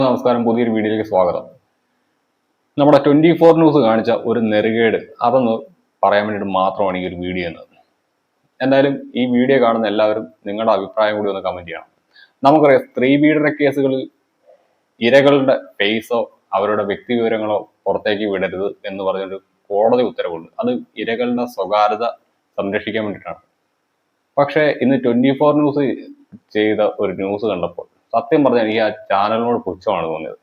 നമസ്കാരം പുതിയൊരു വീഡിയോയിലേക്ക് സ്വാഗതം. നമ്മുടെ ട്വന്റി ഫോർ ന്യൂസ് കാണിച്ച ഒരു നെറുകേട് അതൊന്ന് പറയാൻ വേണ്ടിയിട്ട് മാത്രമാണ് ഈ ഒരു വീഡിയോ എന്നത്. എന്തായാലും ഈ വീഡിയോ കാണുന്ന എല്ലാവരും നിങ്ങളുടെ അഭിപ്രായം കൂടി ഒന്ന് കമന്റ് ചെയ്യണം. നമുക്കറിയാം സ്ത്രീ പീഡന കേസുകളിൽ ഇരകളുടെ ഫേസോ അവരുടെ വ്യക്തി വിവരങ്ങളോ പുറത്തേക്ക് വിടരുത് എന്ന് പറഞ്ഞൊരു കോടതി ഉത്തരവുണ്ട്. അത് ഇരകളുടെ സ്വകാര്യത സംരക്ഷിക്കാൻ വേണ്ടിയിട്ടാണ്. പക്ഷേ ഇന്ന് ട്വന്റി ഫോർ ന്യൂസ് ചെയ്ത ഒരു ന്യൂസ് കണ്ടപ്പോൾ സത്യം പറഞ്ഞാൽ എനിക്ക് ആ ചാനലിനോട് പുച്ഛമാണ് തോന്നിയത്.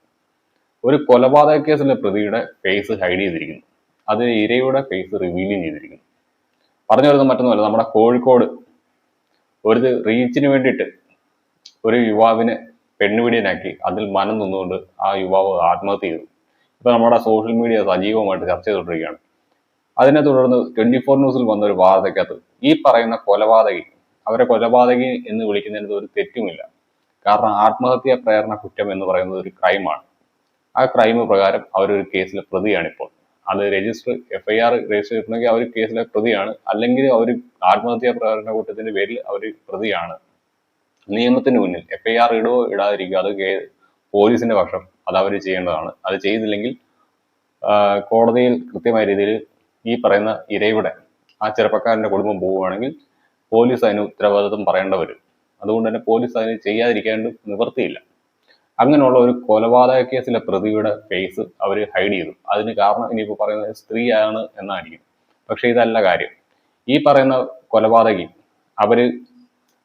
ഒരു കൊലപാതക കേസിലെ പ്രതിയുടെ ഫേസ് ഹൈഡ് ചെയ്തിരിക്കുന്നു. അത് ഇരയുടെ ഫേസ് റിവീലും ചെയ്തിരിക്കുന്നു. പറഞ്ഞു വരുന്നത് മറ്റൊന്നുമല്ല നമ്മുടെ കോഴിക്കോട് ഒരു റീച്ചിന് വേണ്ടിയിട്ട് ഒരു യുവാവിനെ പെണ്ണുപിടിയനാക്കി അതിൽ മനം നിന്നുകൊണ്ട് ആ യുവാവ് ആത്മഹത്യ ചെയ്തു. ഇപ്പൊ നമ്മുടെ സോഷ്യൽ മീഡിയ സജീവമായിട്ട് ചർച്ച ചെയ്തുകൊണ്ടിരിക്കുകയാണ്. അതിനെ തുടർന്ന് ട്വന്റി ഫോർ ന്യൂസിൽ വന്ന ഒരു വാർത്തക്കകത്ത് ഈ പറയുന്ന കൊലപാതകി അവരെ കൊലപാതകി എന്ന് വിളിക്കുന്നതിന് ഒരു തെറ്റുമില്ല. കാരണം ആത്മഹത്യാ പ്രേരണ കുറ്റം എന്ന് പറയുന്നത് ഒരു ക്രൈമാണ് ആ ക്രൈം പ്രകാരം അവരൊരു കേസിലെ പ്രതിയാണ് ഇപ്പോൾ അത് register F I R register ചെയ്തിട്ടുണ്ടെങ്കിൽ അവർ കേസിലെ പ്രതിയാണ്. അല്ലെങ്കിൽ അവർ ആത്മഹത്യാ പ്രേരണ കുറ്റത്തിന്റെ പേരിൽ അവർ പ്രതിയാണ്. നിയമത്തിന് മുന്നിൽ എഫ് ഐ ആർ ഇടാതിരിക്കുക അത് പോലീസിന്റെ പക്ഷം അത് അവർ ചെയ്യേണ്ടതാണ്. അത് ചെയ്തില്ലെങ്കിൽ കോടതിയിൽ കൃത്യമായ രീതിയിൽ ഈ പറയുന്ന ഇരയുടെ ആ ചെറുപ്പക്കാരന്റെ കുടുംബം പോവുകയാണെങ്കിൽ പോലീസ് അതിന് ഉത്തരവാദിത്വം പറയേണ്ട വരും അതുകൊണ്ട് തന്നെ പോലീസ് അതിന് ചെയ്യാതിരിക്കാണ്ട് നിവർത്തിയില്ല. അങ്ങനെയുള്ള ഒരു കൊലപാതക കേസിലെ പ്രതിയുടെ ഫേസ് അവർ ഹൈഡ് ചെയ്തു. അതിന് കാരണം ഇനിയിപ്പോൾ പറയുന്നത് സ്ത്രീയാണ് എന്നായിരിക്കും. പക്ഷേ ഇതല്ല കാര്യം. ഈ പറയുന്ന കൊലപാതകി അവർ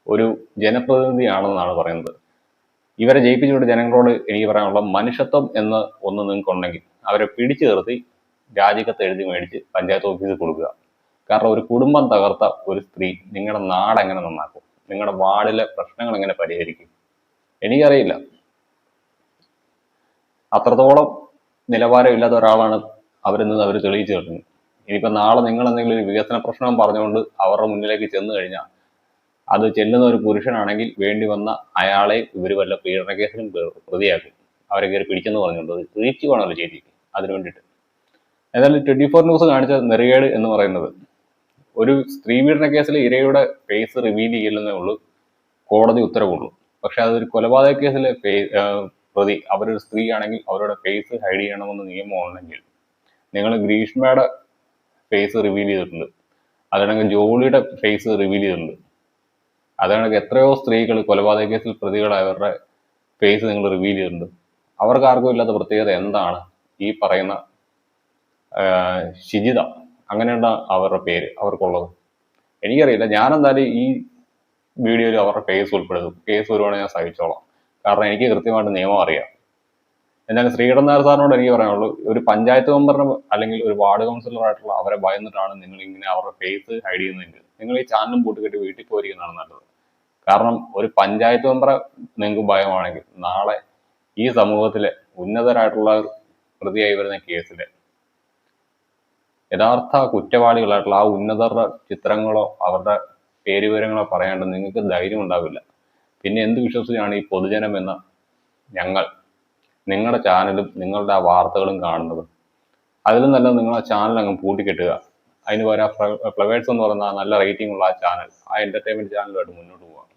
ഒരു ജനപ്രതിനിധിയാണെന്നാണ് പറയുന്നത്. ഇവരെ ജയിപ്പിച്ചുകൊണ്ട് ജനങ്ങളോട് എനിക്ക് പറയാനുള്ള മനുഷ്യത്വം എന്ന് ഒന്ന് നിങ്ങൾക്കുണ്ടെങ്കിൽ അവരെ പിടിച്ചു നിർത്തി രാജിക്കത്ത് എഴുതി മേടിച്ച് പഞ്ചായത്ത് ഓഫീസിൽ കൊടുക്കുക. കാരണം ഒരു കുടുംബം തകർത്ത ഒരു സ്ത്രീ നിങ്ങളുടെ നാട് എങ്ങനെ നന്നാക്കും? നിങ്ങളുടെ വാർഡിലെ പ്രശ്നങ്ങൾ എങ്ങനെ പരിഹരിക്കും? എനിക്കറിയില്ല. അത്രത്തോളം നിലവാരമില്ലാത്ത ഒരാളാണ് അവരെന്ന് അവർ തെളിയിച്ചു കിട്ടുന്നത് ഇനിയിപ്പോൾ നാളെ നിങ്ങൾ എന്തെങ്കിലും ഒരു വികസന പ്രശ്നം പറഞ്ഞുകൊണ്ട് അവരുടെ മുന്നിലേക്ക് ചെന്ന് കഴിഞ്ഞാൽ അത് ചെല്ലുന്ന ഒരു പുരുഷനാണെങ്കിൽ വേണ്ടി വന്ന അയാളെ ഇവർ വല്ല പീഡന കേസിലും പ്രതിയാക്കും. അവരെ കയറി പിടിക്കുന്നു പറഞ്ഞുകൊണ്ട് റീച്ച് വേണമല്ലോ ചേച്ചി അതിനു വേണ്ടിയിട്ട്. ഏതായാലും ട്വന്റി ഫോർ ന്യൂസ് കാണിച്ച നെറുകേട് എന്ന് പറയുന്നത് ഒരു സ്ത്രീ പീഡന കേസിൽ ഇരയുടെ ഫേസ് റിവീൽ ചെയ്യില്ലെന്നേ ഉള്ളൂ. കോടതി ഉത്തരവുള്ളൂ. പക്ഷെ അതൊരു കൊലപാതക കേസിലെ പ്രതി അവരൊരു സ്ത്രീ ആണെങ്കിൽ അവരുടെ ഫേസ് ഹൈഡ് ചെയ്യണമെന്ന് നിയമമുണ്ടെങ്കിൽ നിങ്ങൾ ഗ്രീഷ്മയുടെ ഫേസ് റിവീൽ ചെയ്തിട്ടുണ്ട്. അതാണെങ്കിൽ ജോളിയുടെ ഫേസ് റിവീൽ ചെയ്തിട്ടുണ്ട്. അതാണെങ്കിൽ എത്രയോ സ്ത്രീകൾ കൊലപാതക കേസിൽ പ്രതികളായവരുടെ ഫേസ് നിങ്ങൾ റിവീൽ ചെയ്തിട്ടുണ്ട്. അവർക്ക് ആർക്കും ഇല്ലാത്ത പ്രത്യേകത എന്താണ്? ഈ പറയുന്ന ശിജിത. അങ്ങനെയുള്ള അവരുടെ പേര് അവർക്കുള്ളത്. എനിക്കറിയില്ല ഞാൻ എന്തായാലും ഈ വീഡിയോയിൽ അവരുടെ കേസ് ഉൾപ്പെടുത്തും. കേസ് വരുവാണെങ്കിൽ ഞാൻ സഹിച്ചോളാം. കാരണം എനിക്ക് കൃത്യമായിട്ട് നിയമം അറിയാം. എന്നാലും ശ്രീകണ്ഠൻ നായർ സാറിനോട് എനിക്ക് പറയാനുള്ളൂ ഒരു പഞ്ചായത്ത് മെമ്പറിന് അല്ലെങ്കിൽ ഒരു വാർഡ് കൗൺസിലർ ആയിട്ടുള്ള അവരെ ഭയന്നിട്ടാണ് നിങ്ങൾ ഇങ്ങനെ അവരുടെ ഫേസ് ഹൈഡ് ചെയ്യുന്നതെങ്കിൽ നിങ്ങൾ ഈ ചാനലും പൂട്ടിക്കെട്ടി വീട്ടിൽ പോയിരിക്കുന്നതാണ് നല്ലത്. കാരണം ഒരു പഞ്ചായത്ത് മെമ്പറെ നിങ്ങൾക്ക് ഭയമാണെങ്കിൽ നാളെ ഈ സമൂഹത്തിലെ ഉന്നതരായിട്ടുള്ള പ്രതിയായി വരുന്ന കേസിലെ യഥാർത്ഥ കുറ്റവാളികളായിട്ടുള്ള ആ ഉന്നതരുടെ ചിത്രങ്ങളോ അവരുടെ പേരുവിവരങ്ങളോ പറയാണ്ട് നിങ്ങൾക്ക് ധൈര്യം ഉണ്ടാവില്ല. പിന്നെ എന്ത് വിശ്വസിച്ചാണ് ഈ പൊതുജനം എന്ന ഞങ്ങൾ നിങ്ങളുടെ ചാനലും നിങ്ങളുടെ ആ വാർത്തകളും കാണുന്നത്. അതിലും നല്ല നിങ്ങൾ ആ ചാനൽ അങ്ങ് പൂട്ടിക്കെട്ടുക. അതിന് പകരം ഫ്ലവേഴ്സ് എന്ന് പറയുന്ന നല്ല റേറ്റിംഗ് ഉള്ള ആ ചാനൽ ആ എന്റർടൈൻമെന്റ് ചാനലുമായിട്ട് മുന്നോട്ട് പോകാം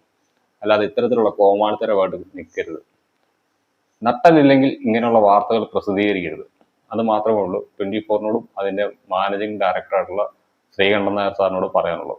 അല്ലാതെ ഇത്തരത്തിലുള്ള കോമാളിത്തരമായിട്ട് നിൽക്കരുത് നട്ടലില്ലെങ്കിൽ ഇങ്ങനെയുള്ള വാർത്തകൾ പ്രസിദ്ധീകരിക്കരുത്. അത് മാത്രമേ ഉള്ളൂ. ട്വന്റി ഫോറിനോടും അതിന്റെ മാനേജിംഗ് ഡയറക്ടറായിട്ടുള്ള ശ്രീകണ്ഠൻ നായർ സാറിനോട് പറയാനുള്ളൂ.